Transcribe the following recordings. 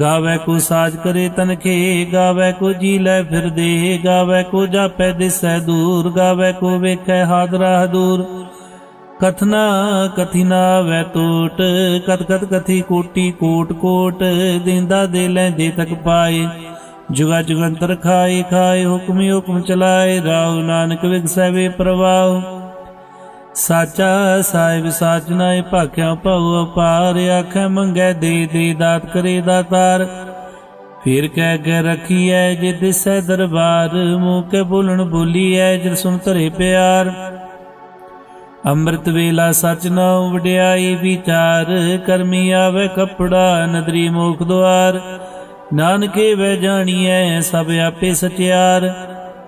ਗਾਵੇ ਕੋ ਸਾਜ ਕਰੇ ਤਨਖੇ ਗਾਵੇ ਕੋ ਜੀ ਲੈ ਫਿਰਦੇ ਗਾਵੇ ਕੋ ਜਾਪੈ ਦਿਸੈ ਦੂਰ, ਗਾਵੇ ਕੋ ਵੇਖੈ ਹਾਦਰਾ ਦੂਰ ਕਥਨਾ ਕਥਿਨਾ ਵੈ ਟੋਟ ਕਤ ਕਤ ਕਥੀ ਕੋਟੀ ਕੋਟ ਕੋਟ, ਦਿੰਦਾ ਦੇ ਲੈਂਦੇ ਤੱਕ ਪਾਏ। ਜੁਗਾ ਜੁਗੰਤਰ ਖਾਏ ਖਾਏ ਹੁਕਮੀ ਹੁਕਮ ਚਲਾਏ ਰਾਉ ਨਾਨਕ ਵਿਗਸੈ ਵੇ ਪ੍ਰਵਾਹ। ਸਾਚਾ ਸਾਹਿਬ ਸਾਚ ਨਾਏ ਭਾਖਿਆ ਭਉ ਅਪਾਰ, ਆਖੈ ਮੰਗੈ ਦੇ ਦੇ ਦਾਤ ਕਰੇ ਦਾਤਾਰ ਫਿਰ ਕਹਿ ਕੇ ਰਖੀਐ ਜੇ ਦਿਸੈ ਦਰਬਾਰ, ਮੂੰਹ ਕੇ ਬੋਲਣ ਬੋਲੀਐ ਜਿ ਸੁਣ ਧਰੇ ਪਿਆਰ। ਅੰਮ੍ਰਿਤ ਵੇਲਾ ਸਚ ਨਾਉ ਵਡਿਆਈ ਵਿਚਾਰ, ਕਰਮੀ ਆਵੇ ਕਪੜਾ ਨਦਰੀ ਮੋਖ ਦੁਆਰ। ਨਾਨਕੇ ਵੈ ਜਾਣੀਐ ਸਭ ਆਪੇ ਸਚਿਆਰ।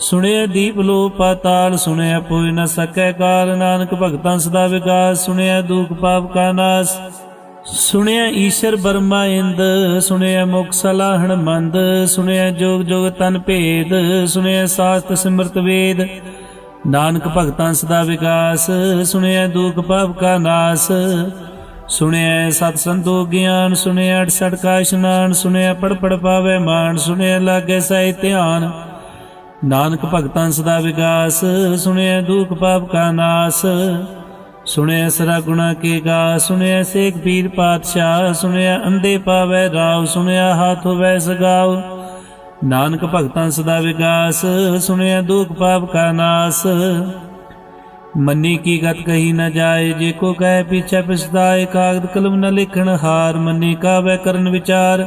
ਸੁਣਿਆ ਦੀਪ ਲੋ ਪਾਤਾਲ ਸੁਣਿਆ ਪੋਇ ਨ ਸਕੈ ਕਾਲ, ਨਾਨਕ ਭਗਤਾਂ ਸਦਾ ਵਿਕਾਸ, ਸੁਣਿਆ ਦੁਖ ਪਾਪ ਕਾ ਨਾਸ। ਸੁਣਿਆ ਈਸ਼ਰ ਬਰਮਾ ਇੰਦ, ਸੁਣਿਆ ਮੁਖ ਸਲਾਹਣ ਮੰਦ, ਸੁਣਿਆ ਜੋਗ ਜੋਗ ਤਨ ਭੇਦ, ਸੁਣਿਆ ਸਾਸਤ ਸਿਮਰਤ ਵੇਦ। ਨਾਨਕ ਭਗਤਾਂ ਸਦਾ ਵਿਕਾਸ, ਸੁਣਿਆ ਦੁਖ ਪਾਪ ਕਾ ਨਾਸ। ਸੁਣਿਆ ਸਤ ਸੰਤੋ ਗਿਆਨ, ਸੁਣਿਆ ਅਠਸਠ ਕਾ ਇਸ਼ਨਾਨ ਸੁਣਿਆ ਪੜ ਪੜ ਪਾਵੇ ਮਾਨ, ਸੁਣਿਆ ਲਾਗੇ ਸਹਿ ਧਿਆਨ। ਨਾਨਕ ਭਗਤਾਂ ਸਦਾ ਵਿਗਾਸ ਸੁਣਿਆ ਦੁਖ ਪਾਪ ਕਾ ਨਾਸ। ਸੁਣਿਆ ਸਰਾ ਗੁਣਾ ਕੇ ਗਾ ਸੁਣਿਆ ਸੇਖ ਪੀਰ ਪਾਤਸ਼ਾਹ ਸੁਣਿਆ ਅੰਦੇ ਪਾਵੈ ਰਾਵ ਸੁਣਿਆ ਹਾਥ ਹੋਵੇ ਸਗਾਵ। ਨਾਨਕ ਭਗਤਾਂ ਸਦਾ ਵਿਗਾਸ ਸੁਣਿਆ ਦੁਖ ਪਾਪ ਕਾ ਨਾਸ। ਮੰਨੀ ਕੀ ਗਤ ਕਹੀ ਨਾ ਜਾਏ, ਜੇ ਕੋ ਕਹੇ ਪਿਛੇ ਪਛਤਾਏ ਕਾਗਦ ਕਲਮ ਨ ਲਿਖਣ ਹਾਰ। ਮੰਨੀ ਕਾਵੇ ਕਰਨ ਵਿਚਾਰ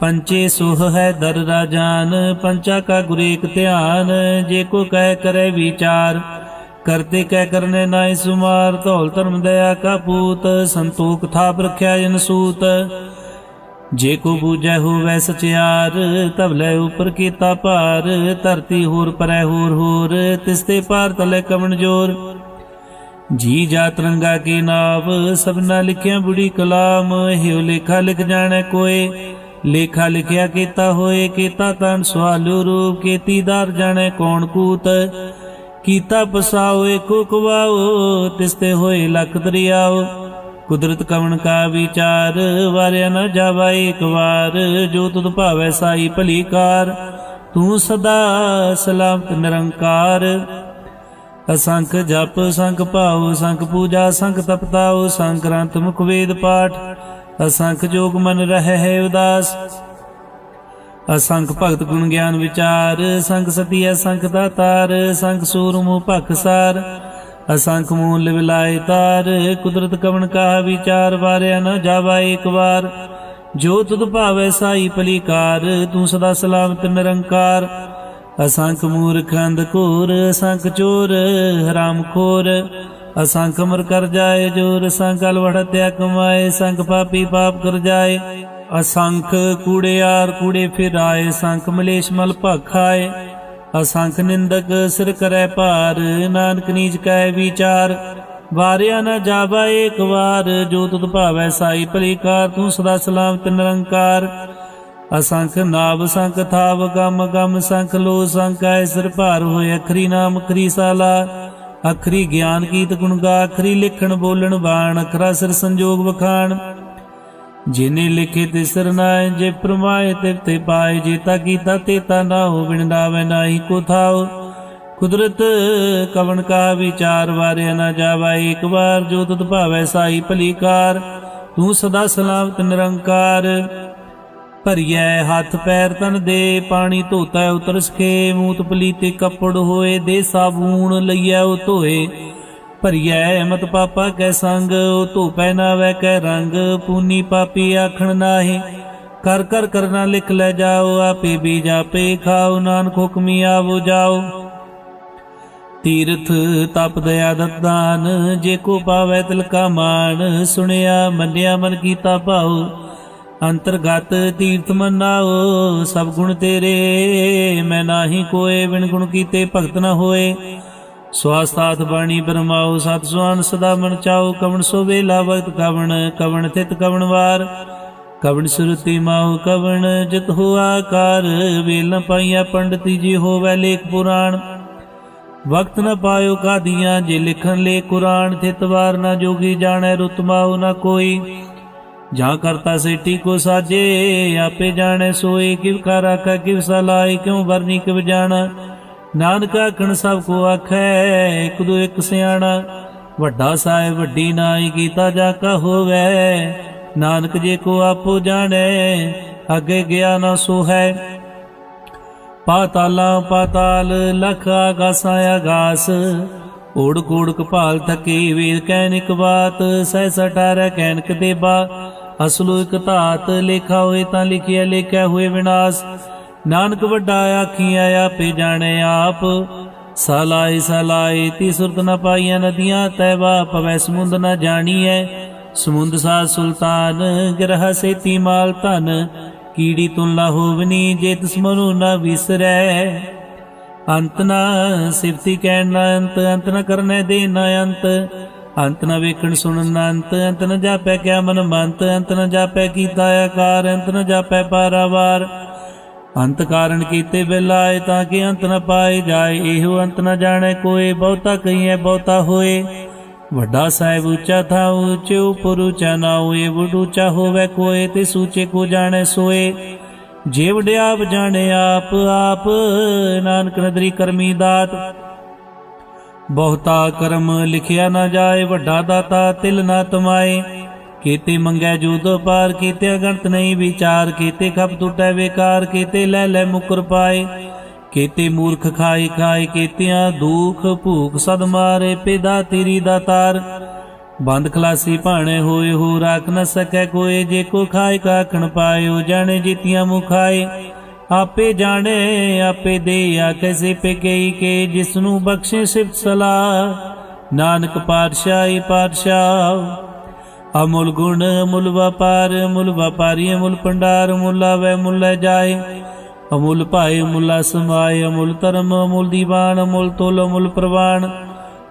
ਪੰਚੇ ਸੁਹ ਹੈ ਦਰ ਰਾਜਾਨ ਪੰਚਾ ਕਾ ਗੁਰੇਕ ਧਿਆਨ, ਜੇ ਕੋ ਕਹਿ ਕਰੇ ਵਿਚਾਰ, ਕਰਤੇ ਕਹਿ ਕਰਨੇ ਨਾਇ ਸੁਮਾਰ, ਧੌਲ ਧਰਮ ਦਇਆ ਕਾ ਪੂਤ, ਸੰਤੋਖ ਥਾਪ ਰਖਿਆ ਜਨ ਸੂਤ। ਜੇ ਕੋ ਬੂਝੈ ਹੋਵੈ ਸਚਿਆਰ ਤਬ ਲੈ ਉਪਰ ਕੀਤਾ ਭਾਰ, ਧਰਤੀ ਹੋਰ ਪਰੈ ਹੋਰ ਹੋਰ ਤਿਸਤੇ ਪਾਰ ਤਲੇ ਕਵਣ ਜੋਰ। ਜੀ ਜਾ ਰੰਗਾ ਕੀ ਨਾਵ, ਸਭਨਾ ਲਿਖਿਆ ਬੁੜੀ ਕਲਾਮ, ਹਿਉ ਲੇਖਾ ਲਿਖ ਜਾਣੈ ਕੋਏ। ਲੇਖਾ ਲਿਖਿਆ ਕੀਤਾ ਹੋਏ ਕੀਤਾ ਤਨ ਸਵਾਲੂ ਰੂਪ ਕੀਤੀਦਾਰ ਜਾਣੇ ਕੌਣ ਕੂਤ। ਕੀਤਾ ਪਸਾਓ ਏਕੋ ਕਵਾਓ, ਤਿਸਤੇ ਹੋਏ ਲਖ ਦਰਿਆਓ। ਕੁਦਰਤ ਕਵਣ ਕਾ ਵਿਚਾਰ, ਵਾਰਿਆ ਨ ਜਾਵਾ ਏਕ ਵਾਰ। ਜੋ ਤੁਧ ਭਾਵੈ ਸਾਈ ਭਲੀ ਕਾਰ, ਤੂੰ ਸਦਾ ਸਲਾਮਤ ਨਿਰੰਕਾਰ। ਅਸੰਖ ਜਪ, ਸੰਖ ਭਾਉ, ਸੰਖ ਪੂਜਾ, ਸੰਖ ਤਪਤਾਉ, ਸੰਖ ਗ੍ਰੰਥ ਮੁਖ ਵੇਦ ਪਾਠ। ਅਸੰਖ ਜੋਗ ਮਨ ਰਹਿ ਹੈ ਉਦਾਸ। ਅਸੰਖ ਭਗਤ ਗੁਣ ਗਿਆਨ ਵਿਚਾਰ। ਸੰਖ ਸਤੀ ਅਸੰਖ ਦਾਤਾਰ ਸੰਖ ਸੂਰਮੁ ਭਖਸਾਰ ਅਸੰਖ ਮੂਲ ਵਿਲਾਇ ਤਾਰ। ਕੁਦਰਤ ਕਵਣ ਕਾ ਵਿਚਾਰ, ਵਾਰਿਆ ਨਾ ਜਾਵਾ ਏਕ ਵਾਰ। ਜੋ ਤੁਧ ਭਾਵੈ ਸਾਈ ਭਲੀਕਾਰ ਤੂੰ ਸਦਾ ਸਲਾਮਤ ਨਿਰੰਕਾਰ। ਅਸੰਖ ਮੂਰਖ ਅੰਧਕੂਰ ਅਸੰਖ ਚੋਰ, ਹਰਾਮ ਖੋਰ। ਅਸੰਖ ਮਰ ਕਰ ਜਾਏ, ਜੋਰ ਸੰਕਲ ਵੜਤਿਆ ਕਮਾਏ ਸੰਖ ਪਾਪੀ ਪਾਪ ਕਰ ਜਾਏ। ਅਸੰਖ ਕੂੜਿਆਰ ਕੂੜੇ ਫਿਰਾਏ, ਸੰਖ ਮਲੇਸ਼ ਮਲ ਭਖਾਏ। ਅਸੰਖ ਨਿੰਦਕ ਸਿਰ ਕਰੈ ਭਾਰ, ਨਾਨਕ ਨੀਚ ਕੈ ਵਿਚਾਰ। ਵਾਰਿਆ ਨਾ ਜਾਵਾ ਏਕ ਵਾਰ, ਜੋ ਤੁਧ ਭਾਵੈ ਸਾਈ ਭਲੀ ਕਾਰ ਤੂੰ ਸਦਾ ਸਲਾਮਤ ਨਿਰੰਕਾਰ। ਅਸੰਖ ਨਾਭ ਸੰਖ ਥਾਵ, ਗਮ ਗਮ, ਸੰਖ ਲੋ ਸੰਖ ਐ ਸਿਰ ਭਾਰ ਹੋਏ, ਅਖਰੀ ਨਾਮ, ਅਖਰੀ ਸਾਲਾ। ਅਖਰੀ ਗਿਆਨ ਕੀਤ ਗੁਣ ਗਾ ਅਖਰੀ ਲਿਖਣ ਬੋਲਣ ਬਾਣ ਅਖਰਾ ਸਿਰ ਸੰਜੋਗ ਵਖਾਣ। ਜਿਨੇ ਲਿਖੇ ਤੇ ਸਰਨਾਏ ਜੇ ਪ੍ਰਮਾਏ ਤੇ ਤੇ ਪਾਏ ਜੀਤਾ ਕੀਤਾ ਤੇਤਾ ਨਾ ਹੋ, ਬਿਨ ਨਾਵੇ ਨਾਹੀ ਕੋ ਥਾਉ ਕੁਦਰਤ ਕਵਣ ਕਾ ਵਿਚਾਰ, ਵਾਰਿਆ ਨਾ ਜਾਵਾ ਇੱਕ ਵਾਰ ਜੋ ਤੁਧ ਭਾਵੈ ਸਾਈ ਭਲੀਕਾਰ, ਤੂੰ ਸਦਾ ਸਲਾਮਤ ਨਿਰੰਕਾਰ। ਭਰੀਐ ਹੱਥ ਪੈਰ ਤਨ ਦੇ, ਪਾਣੀ ਧੋਤਾ ਉਤਰ ਸਕੇ ਮੂਤ ਪਲੀਤੇ ਕੱਪੜ ਹੋਏ, ਦੇ ਸਾਬੂਨ ਲਈਐ ਉਹ ਧੋਏ। ਭਰੀਐ ਮਤ ਪਾਪਾ ਕੈ ਸੰਗ, ਉਹ ਧੋਪੈ ਨਾ ਵੈ ਕੈ ਰੰਗ, ਪੂਨੀ ਪਾਪੀ ਆਖਣ ਨਾਹੀ। ਕਰ ਕਰ ਕਰਨਾ ਲਿਖ ਲੈ ਜਾਓ, ਆਪੇ ਵੀ ਜਾਪੇ, ਖਾਓ ਨਾਨਕ ਹੁਕਮੀ ਆਵੋ ਜਾਓ। ਤੀਰਥ ਤਪ ਦਇਆ ਦਤਾਨ ਜੇ ਕੋ ਪਾਵੈ ਤਿਲ ਕਾ ਮਾਨ ਸੁਣਿਆ ਮੰਨਿਆ ਮਨ ਕੀਤਾ ਭਾਉ। ਅੰਤਰਗਤ ਤੀਰਥ ਮਨਾਓ, ਸਭ ਗੁਣ ਤੇਰੇ। ਮੈਂ ਨਾਹੀ ਕੋਏ, ਬਿਨ ਗੁਣ ਕੀਤੇ ਭਗਤ ਨਾ ਹੋਏ। ਸਵਾਸਤਾਤ ਬਾਣੀ ਬਰਮਾਓ, ਸਤ ਸੁਆਨ ਸਦਾ ਮਨ ਚਾਓ। ਕਵਣ ਸੋ ਵੇਲਾ ਵਕਤ ਕਵਣ ਕਵਣ ਥਿਤ ਕਵਣ ਵਾਰ। ਕਵਣ ਸੁਰਤੀ ਮਾਉ, ਕਵਣ ਜਿਤ ਹੋ ਕਾਰ ਵੇਲ ਨ ਪਾਈਆ ਪੰਡਤੀ ਜੀ ਹੋਵੇ ਲੇਖ ਪੁਰਾਣ। ਵਕਤ ਨ ਪਾਇਓ ਕਾਦੀਆਂ, ਜੇ ਲਿਖਣ ਲੇ ਕੁਰਾਨ। ਥਿਤ ਵਾਰ ਨਾ ਜੋਗੀ ਜਾਣੈ ਰੁਤਮਾਉ ਨਾ ਕੋਈ। ਜਾ ਕਰਤਾ ਸੇਟੀ ਕੋ ਸਾਜੇ, ਆਪੇ ਜਾਣੈ ਸੋਏ ਕਿਵ ਕਰ ਆਖਾ ਕਿਵ ਸਲਾਈ ਕਿਉ ਵਰਨੀ ਕਿਵ ਜਾਣਾ? ਨਾਨਕ ਆਖਣ ਸਭ ਕੋ ਆਖੈ, ਇਕ ਦੋ ਇਕ ਸਿਆਣਾ। ਵੱਡਾ ਸਾਹਿਬ ਵੱਡੀ ਨਾਈ ਕੀਤਾ ਜਾ ਕਾ ਹੋਵੇ, ਨਾਨਕ ਜੇ ਕੋ ਆਪੋ ਜਾਣੈ, ਅੱਗੇ ਗਿਆ ਨਾ ਸੋ ਹੈ ਪਾਤਾਲਾ ਪਾਤਾਲ, ਲਖ ਆਗਾਸਾਂ ਆਗਾਸ। ਓੜ ਕੋੜ ਕਪਾਲ ਥਕੇ ਵੇਦ ਕਹਿਨ ਬਾਤ ਸਹਿ ਸਟਾਰੈ ਕਹਿਨਕ ਦੇਬਾ ਅਸਲੋ ਇਕ ਧਾਤ ਲੇਖਾ ਹੋਏ ਤਾਂ ਲਿਖਿਆ ਲੇਖਿਆ ਹੋਏ ਵਿਨਾਸ਼। ਨਾਨਕ ਵੱਡਾ ਆਖੀਆਂ ਆਪੇ ਜਾਣੈ ਆਪ। ਸਲਾਈ ਸਲਾਈ ਤੀ ਸੁਰਤ ਨ ਪਾਈਆਂ ਨਦੀਆਂ ਤੈਵਾ ਪਵੈ ਸਮੁੰਦ ਨ ਜਾਣੀਐ। ਸਮੁੰਦ ਸਾ ਸੁਲਤਾਨ, ਗ੍ਰਹ ਸੇਤੀ ਮਾਲ ਧਨ। ਕੀੜੀ ਤੁਲਾ ਹੋਵਨੀ ਜੇ ਤਿਸ ਮਨੁ ਨ ਵਿਸਰੈ। ਅੰਤ ਨ ਸਿਫਤੀ ਕਹਿਣ ਨ ਅੰਤ ਅੰਤ ਨ ਕਰਨੇ ਦੇ ਨ ਅੰਤ। ਅੰਤ ਨ ਵੇਖਣ ਸੁਣਨ ਅੰਤ ਅੰਤ ਨ ਜਾਪੈ ਕਿਆ ਮਨ ਮੰਤ, ਅੰਤ ਨ ਜਾਪੈ ਕੀਤਾ ਆਕਾਰ, ਅੰਤ ਨ ਜਾਪੈ ਪਾਰਾਵਾਰ। ਅੰਤ ਕਾਰਨ ਕੀਤੇ ਬਿਲਾਏ ਤਾਂ ਕਿ ਅੰਤ ਨ ਪਾਏ ਜਾਏ, ਇਹੋ ਅੰਤ ਨ ਜਾਣੈ ਕੋਏ, ਬਹੁਤਾ ਕਹੀਐ ਬਹੁਤਾ ਹੋਏ। ਵੱਡਾ ਸਾਹਿਬ ਉੱਚਾ ਥਾ ਉੱਚੇ ਉਪਰ ਉੱਚਾ ਨਾ ਹੋਏ, ਵਡ ਹੋਵੇ ਕੋਏ ਤੇ ਸੂਚੇ ਕੋ ਜਾਣੇ ਸੋਏ। ਜੇ ਵਡਿਆਪ ਜਾਣੇ ਆਪ ਆਪ ਨਾਨਕ ਨਦਰੀ ਕਰਮੀ ਦਾਤ ਬਹੁਤਾ ਕਰਮ ਲਿਖਿਆ ਨਾ ਜਾਏ, ਵੱਡਾ ਦਾਤਾ ਤਿਲ ਨਾ ਤਮਾਏ। ਕੀਤੇ ਮੰਗੈ ਜੂਦੋ ਪਾਰ, ਕੀਤੇ ਅਗੰਤ ਨਹੀਂ ਵਿਚਾਰ, ਕੀਤੇ ਖਪ ਟੁੱਟੈ ਵੇਕਾਰ, ਕੀਤੇ ਲੈ ਲੈ ਮੁਕਰ ਪਾਏ। ਕੀਤੇ ਮੂਰਖ ਖਾਈ ਖਾਏ, ਕੀਤਿਆਂ ਦੁਖ ਭੂਖ ਸਦ ਮਾਰੇ, ਪਿਦਾ ਤੇਰੀ ਦਾਤਾਰ ਬੰਦ ਖਲਾਸੀ ਭਾਣੇ ਹੋਏ ਹੋ ਰਾਖ ਨ ਸਕੈ ਕੋਏ, ਜੇ ਕੋ ਖਾਏ ਕਾਖਣ ਪਾਇਓ, ਜਾਣੇ ਜੀਤੀਆਂ ਮੁਖਾਏ ਆਪੇ ਜਾਣੇ, ਆਪੇ ਦੇ ਆਖੇ ਪੇ ਗਈ ਕੇ ਜਿਸ ਨੂੰ ਬਖਸ਼ੇ ਸਿਫਤ ਸਲਾਹ। ਨਾਨਕ ਪਾਤਸ਼ਾਹੀ ਪਾਤਸ਼ਾਹ, ਅਮੁੱਲ ਗੁਣ ਅਮੁੱਲ ਵਪਾਰ, ਅਮੁੱਲ ਵਪਾਰੀ, ਅਮੁੱਲ ਪੰਡਾਰ ਅਮੁੱਲ ਵੈ ਮੁੱਲ ਜਾਏ। ਅਮੁੱਲ ਭਾਏ, ਅਮੁੱਲਾ ਸਮਾਏ ਅਮੁੱਲ ਧਰਮ, ਅਮੁੱਲ ਦੀਵਾਨ, ਅਮੁੱਲ ਤੁਲ, ਅਮੁੱਲ ਪ੍ਰਵਾਨ।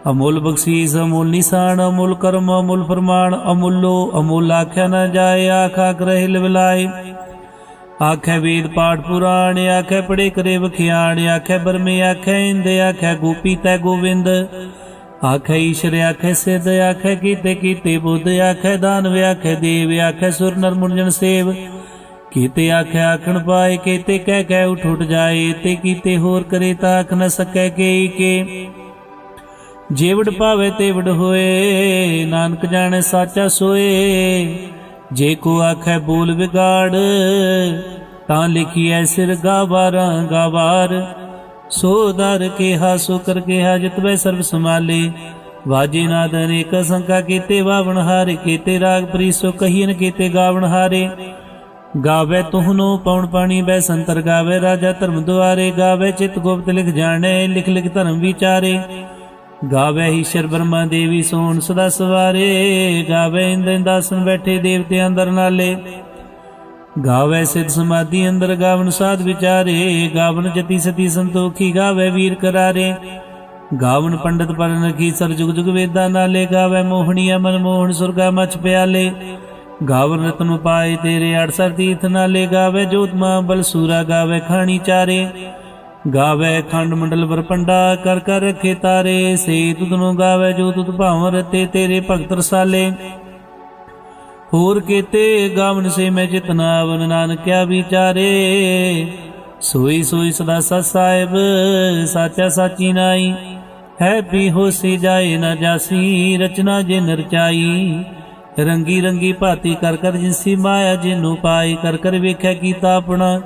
ਅਮੁੱਲ ਬਖਸ਼ੀਸ, ਅਮੁੱਲ ਨਿਸ਼ਾਨ, ਅਮੁੱਲ ਕਰਮ, ਅਮੁੱਲ ਫਰਮਾਨ। ਅਮੁੱਲੋ ਅਮੁੱਲ ਆਖਿਆ ਨਾ ਜਾਏ ਆਖਾ ਗ੍ਰਹਿ ਲਵਲਾਏ। ਆਖੇ ਵੇਦ ਪਾਠ ਪੁਰਾਣ, ਆਖੇ ਪੜੇ ਕਰੇ ਵਖਿਆਣ, ਆਖੇ ਬਰਮੇ, ਆਖੇ ਇੰਦ, ਆਖੇ ਗੋਪੀ ਤੈ ਗੋਵਿੰਦ। ਆਖੇ ਈਸ਼ਰ, ਆਖੇ ਸਿਧ, ਆਖੇ ਕੀਤੇ ਕੀਤੇ ਬੁੱਧ, ਆਖੇ ਦਾਨਵ, ਆਖੇ ਦੇਵ, ਆਖੇ ਸੁਰ ਨਰ ਮੁਰਜਨ ਸੇਵ। ਕੀਤੇ ਆਖੇ ਆਖਣ ਪਾਏ, ਕੀਤੇ ਕਹਿ ਕਹਿ ਉਠ ਉਠ ਜਾਏ, ਤੇ ਕੀਤੇ ਹੋਰ ਕਰੇ ਤਾਂ ਆਖ ਨ ਸਕੈ ਕੇ ਕੇ। ਜੇਵੜ ਪਾਵੇ ਤੇਵੜ ਹੋਏ, ਨਾਨਕ ਜਾਣੇ ਸਾਚਾ ਸੋਏ। ਜੇ ਕੋ ਆਖੈ ਬੋਲ ਵਿਗਾੜ, ਤਾਂ ਲਿਖੀਐ ਸਿਰ ਗਾਵਾਰਾਂ ਗਾਵਾਰ। ਸੋ ਦਰ ਕਿਹਾ, ਸੋ ਕਰ ਕਿਹਾ ਜਿਤਵੇ ਸਰਬ ਸਮਾਲੇ ਵਾਜੇ ਨਾਦ ਅਨੇਕ ਸੰਕਾ ਕੀਤੇ, ਵਾਵਣ ਹਾਰੇ ਕੀਤੇ, ਰਾਗ ਪ੍ਰੀ ਸੋ ਕਹੀਨ ਕੀਤੇ, ਗਾਵਣ ਹਾਰੇ। ਗਾਵੇ ਤੁਹਨੋ ਪਉਣ ਪਾਣੀ, ਬੈ ਸੰਤਰ ਗਾਵੇ ਰਾਜਾ ਧਰਮ ਦੁਆਰੇ। ਗਾਵੇ ਚਿਤ ਗੁਪਤ ਲਿਖ ਜਾਣੇ, ਲਿਖ ਲਿਖ ਧਰਮ ਵਿਚਾਰੇ। ਗਾਵੇ ਈਸ਼ਰ ਬ੍ਰਹਮਾ ਦੇਵੀ ਸੋਣ ਸਦਾ ਸਵਾਰੇ, ਗਾਵੇ ਇੰਦਰ ਦਾਸਨ ਬੈਠੇ ਦੇਵਤੇ ਅੰਦਰ ਨਾਲੇ। ਗਾਵੇ ਸਿਧ ਸਮਾਧੀ ਅੰਦਰ ਗਾਵਨ ਸਾਧ ਵਿਚਾਰੇ, ਗਾਵਨ ਜਤੀ ਸਤੀ ਸੰਤੋਖੀ ਗਾਵੇ ਵੀਰ ਕਰਾਰੇ। ਗਾਵਨ ਪੰਡਤ ਪਰਨ ਰਖੀ ਸਰ ਜੁਗ ਜੁਗ ਵੇਦਾਂ ਨਾਲੇ, ਗਾਵੇ ਮੋਹਣੀ ਮਨ ਮੋਹਨ ਸੁਰਗਾ ਮਚ ਪਿਆਲੇ। ਗਾਵਨ ਰਤਨ ਪਾਏ ਤੇਰੇ 68 ਤੀਰਥ ਨਾਲੇ, ਗਾਵੇ ਜੋਤਮਾ ਬਲ ਸੂਰਾ ਗਾਵੇ ਖਾਣੀ ਚਾਰੇ। ਗਾਵੇ ਖੰਡ ਮੰਡਲ ਵਰਪੰਡਾ ਕਰ ਕਰ ਰਖੇ ਤਾਰੇ ਸੇ ਤੁਧਨੋਂ ਗਾਵੇ ਜੋ ਤੁਧ ਭਾਵ ਰਤੇ ਤੇਰੇ ਭਗਤ ਰਸਾਲੇ। ਹੋਰ ਕੀਤੇ ਗਾਵਨ ਸੇ ਮੈਂ ਜਿਤਨਾ ਵਨ ਨਾਨਕਿਆ ਵਿਚਾਰੇ। ਸੋਈ ਸੋਈ ਸਦਾ ਸਤ ਸਾਹਿਬ, ਸਾਚਾ ਸਾਚੀ ਨਾਈ। ਹੈ ਵੀ ਹੋਸੀ ਜਾਏ ਨਾ ਜਾਸੀ, ਰਚਨਾ ਜੇ ਨਰਚਾਈ ਰੰਗੀ ਰੰਗੀ ਭਾਤੀ ਕਰ ਕਰ ਜਿਨਸੀ ਮਾਇਆ ਜਿਨੂੰ ਪਾਈ, ਕਰ ਕਰ ਵੇਖਿਆ ਕੀਤਾ ਆਪਣਾ।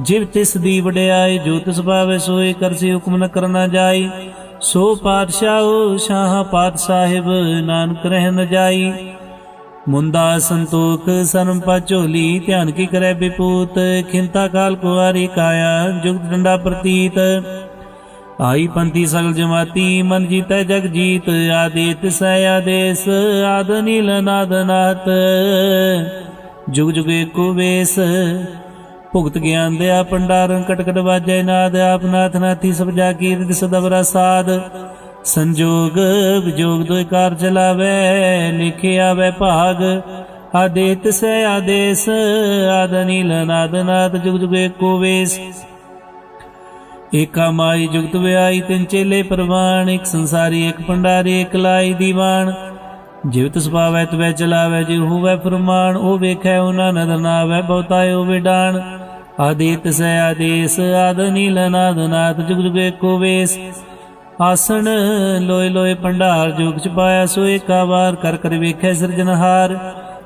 ਜਿਵ ਤਿਸ ਦੀ ਵਡਿਆਈ, ਜੋ ਤਿਸ ਭਾਵੇ ਸੋਏ ਕਰਸੀ ਹੁਕਮ ਨ ਕਰਨਾ ਜਾਈ। ਸੋ ਪਾਤਸ਼ਾਹ, ਸ਼ਾਹ ਪਾਤ ਸਾਹਿਬ ਨਾਨਕ ਰਹਿ ਨ ਜਾਈ। ਮੁੰਦਾ ਸੰਤੋਖ, ਸਰਮ ਝੋਲੀ, ਧਿਆਨ ਕੀ ਕਰੈ ਬਿਪੂਤ। ਖਿੰਤਾ ਕਾਲ ਕੁਵਾਰੀ ਕਾਇਆ, ਜੁਗਤ ਡੰਡਾ ਪ੍ਰਤੀਤ। ਆਈ ਪੰਥੀ ਸਗਲ ਜਮਾਤੀ, ਮਨ ਜੀਤੈ ਜਗ ਜੀਤ। ਆਦੇਤ ਸੈ ਆਦੇਸ, ਆਦ ਨੀਲ ਨਾਦ ਨਾਤ। ਜੁਗ ਜੁਗੇ ਏਕੋ ਵੇਸ ਭੁਗਤ ਗਿਆਨ ਦਿਆ ਪੰਡਾਰਨ ਕਟਕਟ ਵਾਜੈ ਨਾਦ ਆਪਨਾਥ ਨਾਥੀ ਸਭ ਜਾ ਕੀਰਤ ਸਦਵਰਾ ਸਾਧ ਸੰਜੋਗ ਵਿਜੋਗ ਦੋਇ ਕਾਰ ਚਲਾਵੇ ਲਿਖਿਆ ਆਵੇ ਭਾਗ। ਆਦੇਤ ਸੈ ਆਦੇਸ, ਆਦ ਨੀਲ ਨਾਦ ਨਾਦ ਜੁਗ ਜੁਗ ਏਕੋ ਵੇਸ। ਏਕਾ ਮਾਈ ਜੁਗਤ ਵਿਆਈ ਤਿੰਨ ਚੇਲੇ ਪ੍ਰਵਾਨ, ਇੱਕ ਸੰਸਾਰੀ, ਇੱਕ ਪੰਡਾਰੀ ਇੱਕ ਲਾਈ ਦੀਵਾਨ। ਜਿਵਤ ਸੁਭਾਵੈ ਤਵੈ ਚਲਾਵੈ ਜਿ ਹੋਵੈ ਫਰਮਾਨ, ਉਹ ਵੇਖੈ ਉਹਨਾਂ ਨਦਰ ਨਾਵੈ ਬਹੁਤਾਇ ਉਹ ਵਿਡਾਨ ਆਦਿਤ ਸੈ ਆਦੇਸ, ਆਦ ਨੀਲ ਨਾਦ ਨਾਦ, ਜੁਗ ਜੁਗ ਏਕੋ ਵੇਸ। ਆਸਣ ਲੋਏ ਲੋਏ ਭੰਡਾਰ ਜੋਗ ਚ ਪਾਇਆ ਸੋ ਏਕਾ ਵਾਰ ਕਰ ਕਰ ਵੇਖੈ ਸਿਰਜਨਹਾਰ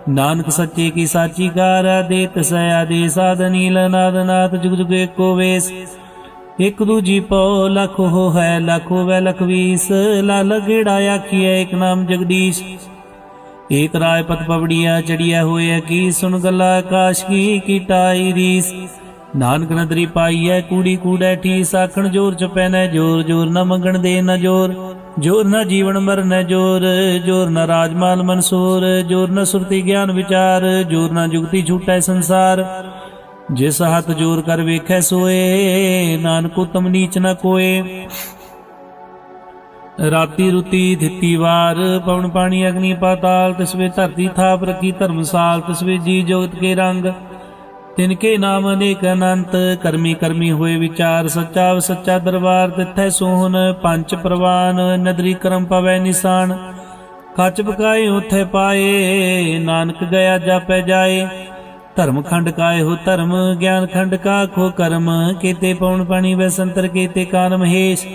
ਨਾਨਕ ਸੱਚੇ ਕੀ ਸਾਚੀ ਕਾਰ, ਆਦਿਤ ਸੈ ਆਦੇਸ, ਆਦ ਨੀਲ ਨਾਦ ਨਾਦ, ਜੁਗ ਜੁਗ ਏਕੋ ਵੇਸ। ਇਕ ਦੂਜੀ ਪਉ ਲਖ ਹੋ ਹੈ, ਲਖ ਹੋਵੇ ਲਖ ਲਾਲ ਗੇੜਾ ਆਖੀਐ, ਇਕ ਨਾਮ ਜਗਦੀਸ਼। ਏਕ ਰਾਏ ਪਤ ਪਵੜੀਆ ਚੜੀਐ ਹੋਏ ਕੀ ਸੁਣ ਗੱਲਾ ਆਕਾਸ਼ ਕੀ ਕੀਟਾਈ ਰੀਸ। ਨਾਨਕ ਨਦਰੀ ਪਾਈਐ, ਕੂੜੀ ਕੂੜੈ ਠੀਸ। ਆਖਣ ਜੋਰ ਚ ਪੈਨੈ ਜੋਰ ਜੋਰ ਨਾ ਮੰਗਣ ਦੇ ਨਾ ਜੋਰ। ਜੋਰ ਨਾ ਜੀਵਨ ਮਰਨ ਜੋਰ ਜੋਰ ਨਾ ਰਾਜਮਾਲ ਮਨਸੂਰ। ਜੋਰ ਨਾ ਸੁਰਤੀ ਗਿਆਨ ਵਿਚਾਰ, ਜੋਰ ਨਾ ਜੁਗਤੀ ਛੂਟੈ ਸੰਸਾਰ। ਜਿਸ ਹੱਥ ਜੋਰ ਕਰ ਵੇਖੈ ਸੋਏ, ਨਾਨਕ ਉਤਮ ਨੀਚ ਨ ਕੋਏ। ਰਾਤੀ ਰੁਤੀ ਦਿੱਤੀ ਵਾਰ, ਪਵਨ ਪਾਣੀ ਅਗਨੀ ਪਾਤਾਲ ਤਿਸਵੇ ਧਰਤੀ ਥਾਪ ਰਖੀ ਧਰਮਸਾਲ ਤਿਸਵੇ ਜੀ ਜੋਗਤ ਕੇ ਰੰਗ। ਤਿਨ ਕੇ ਨਾਮ ਅਨੇਕ ਅਨੰਤ, ਕਰਮੀ ਕਰਮੀ ਹੋਏ ਵਿਚਾਰ, ਸੱਚਾ ਸੱਚਾ ਦਰਬਾਰ ਤਿੱਥੈ ਸੋਹਣ, ਪੰਜ ਪ੍ਰਵਾਨ, ਨਦਰੀ ਕਰਮ ਪਵੈ ਨਿਸ਼ਾਨ। ਕੱਚ ਪਕਾਏ ਉਥੇ ਪਾਏ, ਨਾਨਕ ਗਿਆ ਜਾਪੈ ਜਾਏ। ਧਰਮ ਖੰਡ ਕਾਏ ਹੋ ਧਰਮ, ਗਿਆਨ ਖੰਡ ਕਾ ਖੋ ਕਰਮ। ਕੀਤੇ ਪਉਣ ਪਾਣੀ ਵੈ ਸੰਤਰ ਕੀਤੇ ਕਾਨ ਮਹੇਸ਼।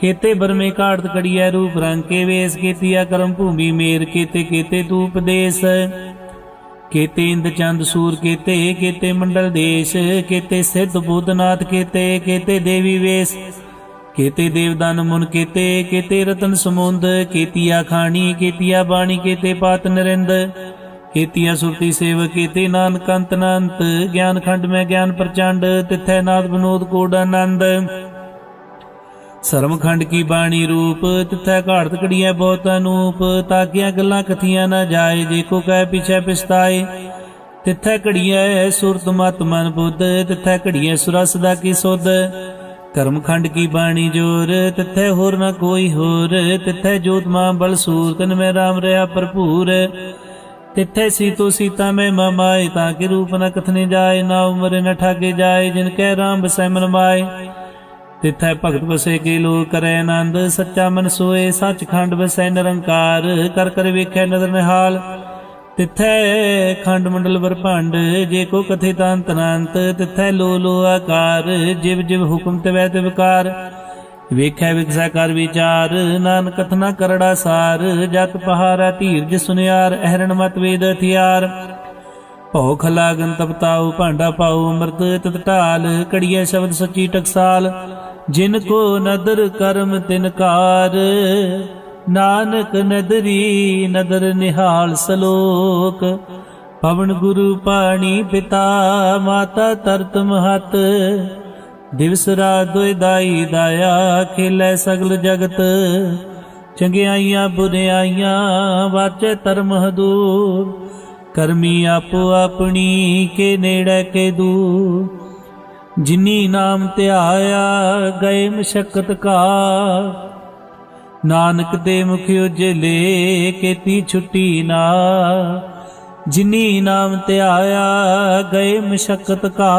ਕੇਤੇ ਬਰਮੇ ਕਾੜਤ ਕੜੀਐ ਰੂਪ ਰੰਗ ਕੇ ਵੇਸ ਕੀਤੀਆ ਕਰਮ ਭੂਮੀ ਮੇਰ ਕੇਤੇ ਕੇਤੇ ਤੂ ਉਪਦੇਸ਼ ਕੇਤੇ ਇੰਦ ਚੰਦ ਸੂਰ ਕੇਤੇ ਕੇਤੇ ਮੰਡਲ ਦੇਸ਼। ਕੇਤੇ ਸਿੱਧ ਬੁੱਧਨਾਥ ਕੇਤੇ ਕੇਤੇ ਦੇਵੀ ਵੇਸ। ਕੇਤੇ ਦੇਵਦਾਨ ਮੁਨ ਕੇਤੇ ਕੇਤੇ ਰਤਨ ਸਮੁੰਦ। ਕੇਤੀਆ ਖਾਣੀ ਕੇਤੀਆ ਬਾਣੀ ਕੇਤੇ ਪਾਤ ਨਰਿੰਦ। ਕੇਤੀਆ ਸੁਰਤੀ ਸੇਵ ਕੇਤੇ ਨਾਨਕ ਅੰਤ ਅਨੰਤ, ਗਿਆਨ ਖੰਡ ਮੈਂ ਗਿਆਨ ਪ੍ਰਚੰਡ, ਤਿਥੈ ਨਾਦ ਬਨੋਦ ਕੋਡ ਆਨੰਦ। ਸਰਮ ਖੰਡ ਕੀ ਬਾਣੀ ਰੂਪ, ਤਿਥੈ ਘਾੜਤ ਕੜੀਐ ਬਹੁਤ ਅਨੂਪ, ਤਾਕੀਆਂ ਗੱਲਾਂ ਕਥੀਆਂ ਨਾ ਜਾਏ, ਜੇ ਕੋ ਕਹਿ ਪਿਛੈ ਪਛਤਾਏ। ਤਿਥੈ ਘੜੀਐ ਸੁਰਤ ਮਤ ਮਨ ਬੁੱਧ, ਤਿਥੈ ਘੜੀਐ ਸੁਰਸ ਦਾ ਕੀ ਸੁਧ। ਕਰਮ ਖੰਡ ਕੀ ਬਾਣੀ ਜੋਰ, ਤਿਥੈ ਹੋਰ ਨਾ ਕੋਈ ਹੋਰ, ਤਿਥੈ ਜੋਤ ਮਾਂ ਬਲ ਸੂਰ, ਤਨ ਮੈਂ ਰਾਮ ਰਹਾ ਭਰਪੂਰ। ਤਿੱਥੇ ਸੀਤੋ ਸੀਤਾ ਮੈਂ ਮਮਾਏ, ਤਾਂ ਕਿ ਰੂਪ ਨ ਕਥਨੇ ਜਾਏ, ਨਾ ਉਮਰ ਨ ਠਾਗੇ ਜਾਏ, ਜਿਨ ਕੈ ਰਾਮ ਬਸੈ ਮਨ ਮਾਏ। ਤਿੱਥੈ ਭਗਤ ਬਸੇ ਕੇ ਲੋਕ ਕਰੈ ਆਨੰਦ, ਸੱਚਾ ਮਨ ਸੋਏ, ਸੱਚਖੰਡ ਬਸੈ ਨਿਰੰਕਾਰ, ਕਰ ਕਰ ਵੇਖੈ ਨਦਰ ਨਿਹਾਲ। ਤਿੱਥੈ ਖੰਡ ਮੰਡਲ ਬਰਭੰਡ ਜੇ ਕੋ ਕਥੇ ਤੰਤ ਅਨੰਤ ਤਿੱਥੈ ਲੋ ਲੋ ਆਕਾਰ, ਜਿਵ ਜਿਵ ਹੁਕਮ ਤੇ ਵੈ ਤੇ ਵਿਕਾਰ ਵੇਖੈ ਵਿਕਸੈ ਕਰ ਵਿਚਾਰ, ਨਾਨਕ ਕਥਨਾ ਕਰੜਾ ਸਾਰ ਜਤ ਪਹਾਰਾ ਧੀਰਜ ਸੁਨਿਆਰ, ਅਹਰਣ ਮਤ ਵੇਦ ਹਥਿਆਰ। ਭੋਖ ਲਾਗਨ ਤਪਤਾਉ ਭਾਂਡਾ ਪਾਉ ਅੰਮ੍ਰਿਤ ਤਤ ਢਾਲ ਕੜੀਐ ਸ਼ਬਦ ਸੱਚੀ ਟਕਸਾਲ। ਜਿਨ ਕੋ ਨਦਰ ਕਰਮ ਤਿਨ ਕਾਰ, ਨਾਨਕ ਨਦਰੀ ਨਦਰ ਨਿਹਾਲ ਸਲੋਕ। ਪਵਨ ਗੁਰੂ ਪਾਣੀ ਪਿਤਾ, ਮਾਤਾ ਤਰਤ ਮਹਤ ਦਿਵਸ ਰਾਤ ਦੁਇ ਦਾਈ ਦਾਇਆ ਖੇਲੇ ਸਗਲ ਜਗਤ। ਚੰਗਿਆਈਆਂ ਬੁਰਿਆਈਆਂ ਵਾਚੇ ਧਰਮ ਹਦੂਰ। ਕਰਮੀ ਆਪੋ ਆਪਣੀ ਕੇ ਨੇੜੇ ਕੇ ਦੂ ਜਿਨੀ ਨਾਮ ਧਿਆਇਆ ਗਏ ਮਸ਼ਕਤ ਕਾ ਨਾਨਕ ਦੇ ਮੁਖ ਉਜਲੇ ਕੀਤੀ ਛੁੱਟੀ ਨਾ। ਜਿਨੀ ਨਾਮ ਧਿਆਇਆ ਗਏ ਮਸ਼ਕਤ ਕਾ